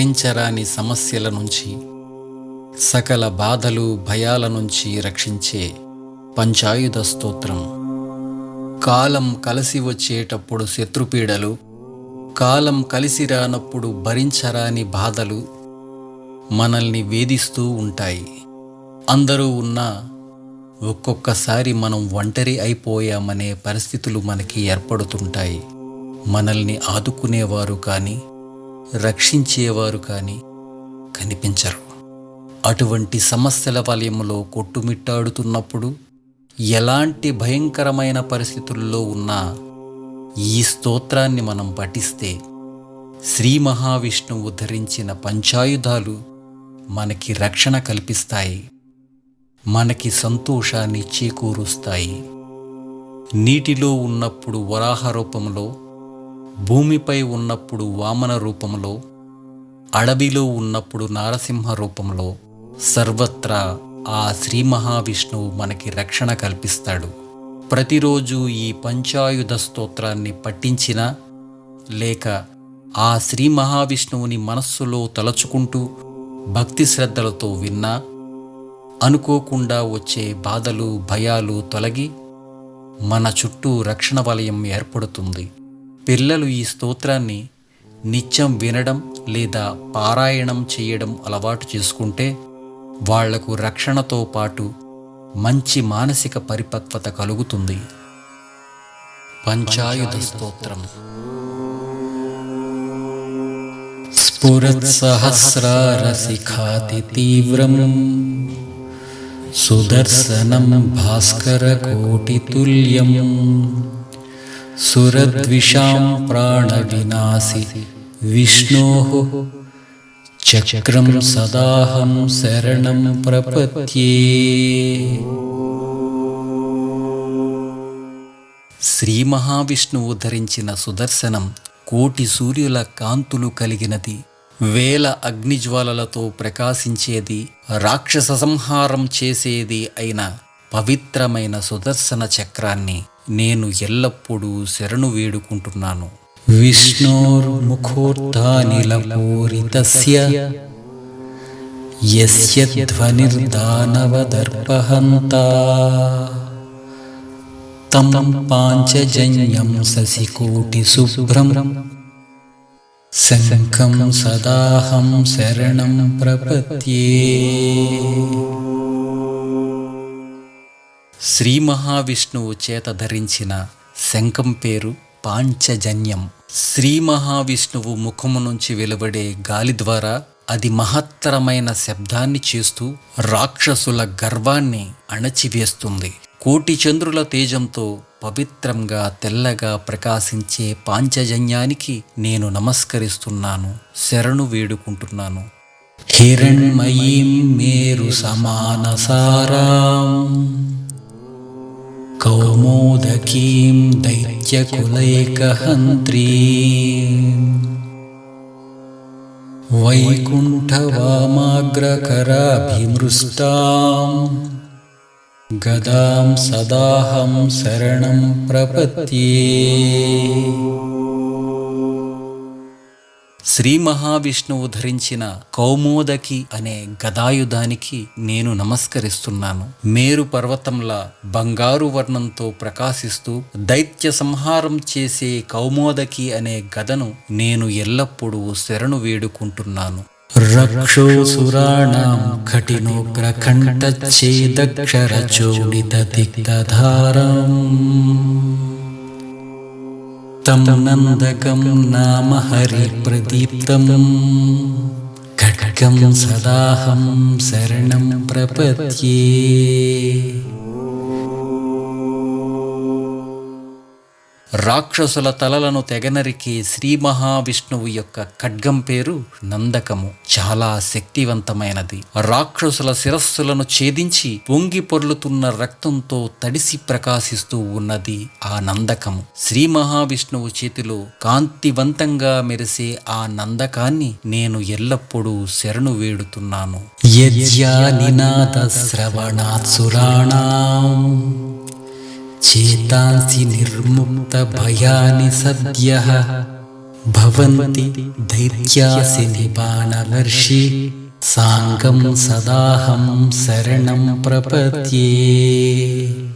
భరించరాని సమస్యల నుంచి సకల బాధలు భయాల నుంచి రక్షించే పంచాయుధ స్తోత్రం. కాలం కలిసి వచ్చేటప్పుడు శత్రుపీడలు కాలం కలిసి రానప్పుడు భరించరాని బాధలు మనల్ని వేధిస్తూ ఉంటాయి. అందరూ ఉన్నా ఒక్కొక్కసారి మనం ఒంటరి అయిపోయామనే పరిస్థితులు మనకి ఏర్పడుతుంటాయి. మనల్ని ఆదుకునేవారు కానీ రక్షించేవారు కానీ కనిపించరు. అటువంటి సమస్యల వలయంలో కొట్టుమిట్టాడుతున్నప్పుడు ఎలాంటి భయంకరమైన పరిస్థితుల్లో ఉన్నా ఈ స్తోత్రాన్ని మనం పఠిస్తే శ్రీ మహావిష్ణువు ధరించిన పంచాయుధాలు మనకి రక్షణ కల్పిస్తాయి. మనకి సంతోషాన్ని చేకూరుస్తాయి. నీటిలో ఉన్నప్పుడు వరాహ రూపంలో భూమిపై ఉన్నప్పుడు వామన రూపంలో అడవిలో ఉన్నప్పుడు నారసింహ రూపంలో సర్వత్రా ఆ శ్రీ మహావిష్ణువు మనకి రక్షణ కల్పిస్తాడు. ప్రతిరోజు ఈ పంచాయుధ స్తోత్రాన్ని పఠించినా లేక ఆ శ్రీ మహావిష్ణువుని మనస్సులో తలచుకుంటూ భక్తి శ్రద్ధలతో విన్నా అనుకోకుండా వచ్చే బాధలు భయాలు తొలగి మన చుట్టూ రక్షణ వలయం ఏర్పడుతుంది. పిల్లలు ఈ స్తోత్రాన్ని నిత్యం వినడం లేదా పారాయణం చేయడం అలవాటు చేసుకుంటే వాళ్ళకు రక్షణతో పాటు మంచి మానసిక పరిపక్వత కలుగుతుంది. పంచాయుధ స్తోత్రం. స్ఫురత్సహస్రారశిఖాతి తీవ్రం. సుదర్శనం భాస్కరకోటితుల్యం సురద్విషాం ప్రాణవినాశి విష్ణో చక్రం సదాహం శరణం ప్రపత్యే శ్రీ మహావిష్ణువు ధరించిన సుదర్శనం కోటి సూర్యుల కాంతులు కలిగినది వేల అగ్నిజ్వాలలతో ప్రకాశించేది రాక్షస సంహారం చేసేది అయిన పవిత్రమైన సుదర్శన చక్రాన్ని నేను ఎల్లప్పుడూ శరణు వేడుకుంటున్నాను. విష్ణోర్ముఖోత్నిలపూరితస్య యస్య ధ్వనిర్దానవదర్పహంతా. తం పాంచజన్యం శశికోటి శుభ్రం శంఖం సదాహం శరణం ప్రపత్యే శ్రీ మహావిష్ణువు చేత ధరించిన శంఖం పేరు పాంచజన్యం. శ్రీ మహావిష్ణువు ముఖము నుంచి వెలువడే గాలి ద్వారా అది మహత్తరమైన శబ్దాన్ని చేస్తూ రాక్షసుల గర్వాన్ని అణచివేస్తుంది. కోటి చంద్రుల తేజంతో పవిత్రంగా తెల్లగా ప్రకాశించే పాంచజన్యానికి నేను నమస్కరిస్తున్నాను. శరణు వేడుకుంటున్నాను. హిరణ్మయీ మేరు कौमोदकीं दैत्यकुलैकहन्त्री वैकुण्ठवामाग्रकराभिमृष्टाम्। गदां सदाहं शरणं प्रपद्ये। శ్రీ మహావిష్ణువు ధరించిన కౌమోదకి అనే గదాయుధానికి నేను నమస్కరిస్తున్నాను. మేరు పర్వతంలా బంగారు వర్ణంతో ప్రకాశిస్తూ దైత్య సంహారం చేసే కౌమోదకి అనే గదను నేను ఎల్లప్పుడూ శరణు వేడుకుంటున్నాను. రక్షోసురాణం కఠినోగ్రకంఠచ్ఛేదక్షరచోడితదిక్తధారం तं नन्दकं नाम हरिप्रदीप्तम्। खड्गं सदाहं शरणं प्रपद्ये। రాక్షసుల తలలను తెగనరికే శ్రీ మహావిష్ణువు యొక్క ఖడ్గం పేరు నందకము. చాలా శక్తివంతమైనది. రాక్షసుల శిరస్సులను ఛేదించి పొంగి పొర్లుతున్న రక్తంతో తడిసి ప్రకాశిస్తూ ఉన్నది ఆ నందకము. శ్రీ మహావిష్ణువు చేతిలో కాంతివంతంగా మెరిసే ఆ నందకాన్ని నేను ఎల్లప్పుడూ శరణు వేడుతున్నాను. యజ్ఞా శ్రవణాత్సురాణం चेतांसि निर्मुक्तभयानि सद्यः। भवन्ति दैत्यासि निबाणवर्षि साङ्गं सदाहं शरणं प्रपद्ये।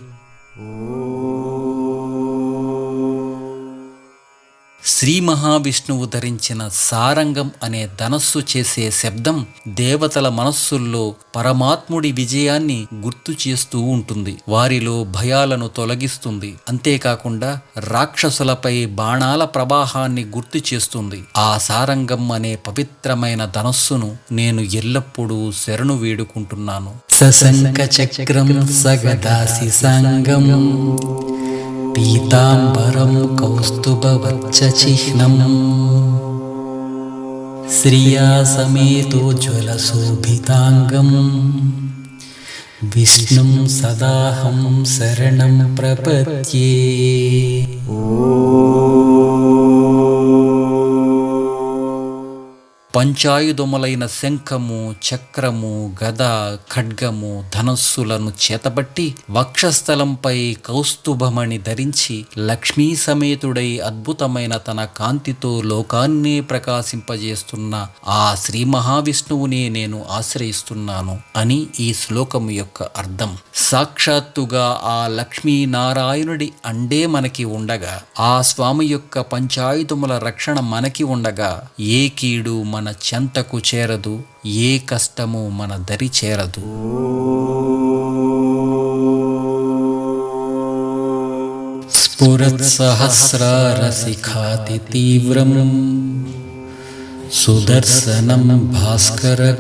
శ్రీ మహావిష్ణువు ధరించిన సారంగం అనే ధనస్సు చేసే శబ్దం దేవతల మనస్సుల్లో పరమాత్ముడి విజయాన్ని గుర్తు చేస్తూ ఉంటుంది. వారిలో భయాలను తొలగిస్తుంది. అంతేకాకుండా రాక్షసులపై బాణాల ప్రవాహాన్ని గుర్తు చేస్తుంది. ఆ సారంగం అనే పవిత్రమైన ధనస్సును నేను ఎల్లప్పుడూ శరణు వేడుకుంటున్నాను. సశంక చక్రం సగదాసి సంగం. पीताम्बरं कौस्तुभवच्चचिह्नम् श्रिया समेतोज्ज्वलशोभिताङ्गम् विष्णुं सदाहं शरणं प्रपद्ये। ओ పంచాయుధములైన శంఖము చక్రము గద ఖడ్గము ధనస్సులను చేతబట్టి వక్షస్థలంపై కౌస్తుభమణి ధరించి లక్ష్మీ సమేతుడై అద్భుతమైన తన కాంతితో లోకాన్నే ప్రకాశింపజేస్తున్న ఆ శ్రీ మహావిష్ణువునే నేను ఆశ్రయిస్తున్నాను అని ఈ శ్లోకము యొక్క అర్థం. సాక్షాత్తుగా ఆ లక్ష్మీనారాయణుడి అండే మనకి ఉండగా ఆ స్వామి యొక్క పంచాయుధముల రక్షణ మనకి ఉండగా ఏ కీడు మన మన చెంతకు చేరదు ఏ కష్టము మన దరి చేరదు. స్ఫురత్సహస్రారసిఖాతి తీవ్రం సుదర్శనం భాస్కరకోటితుల్యం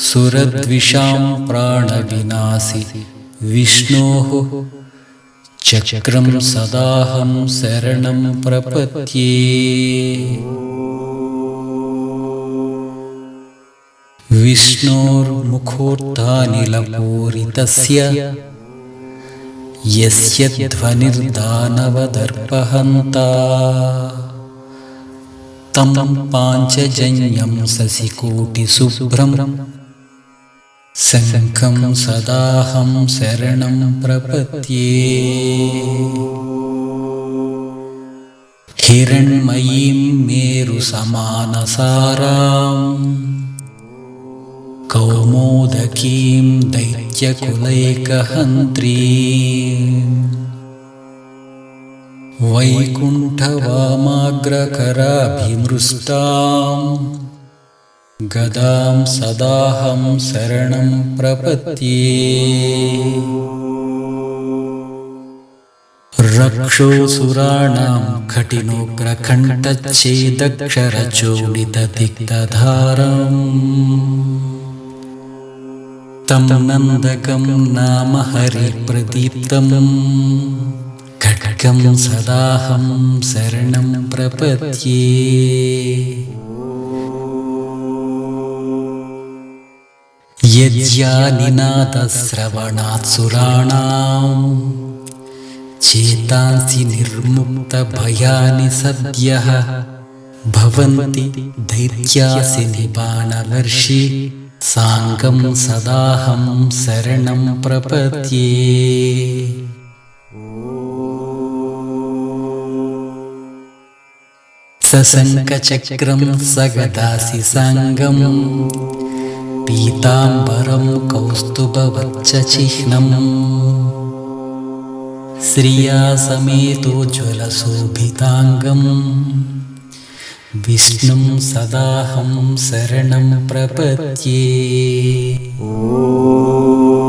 సురద్విషాం ప్రాణవినాశి విష్ణో चक्रं सदाहं शरणं प्रपत्ये विष्णोर्मुखोत्थानिलपूरितस्य यस्य ध्वनिर्दानवदर्पहन्ता। तं पाञ्चजन्यं शशिकोटिशुभ्रं शङ्खं सदाहं शरणं प्रपत्ये हिरण्मयीं मेरुसमानसारां कौमोदकीं दैत्यकुलैकहन्त्री वैकुण्ठवामाग्रकराभिमृष्टा गदां सदाहं शरणं प्रपत्ये। रक्षोऽसुराणां घटिनो तं नन्दकं नाम हरिप्रदीप्तम्। घटकं सदाहं शरणं प्रपत्ये। यज्ञानिनाथश्रवणात्सुराणा। चेतांसि निर्मुक्तभयानि सद्यः। भवन्ति धैर्यासि निबाणवर्षि। साङ्गं सदाहं शरणं प्रपद्ये। सशङ्खचक्रं सगदासि साङ्गम्। पीताम्बरं कौस्तुभवच्चचिह्नम् श्रिया समेतोज्ज्वलशोभिताङ्गम् विष्णुं सदाहं शरणं प्रपद्ये। ओ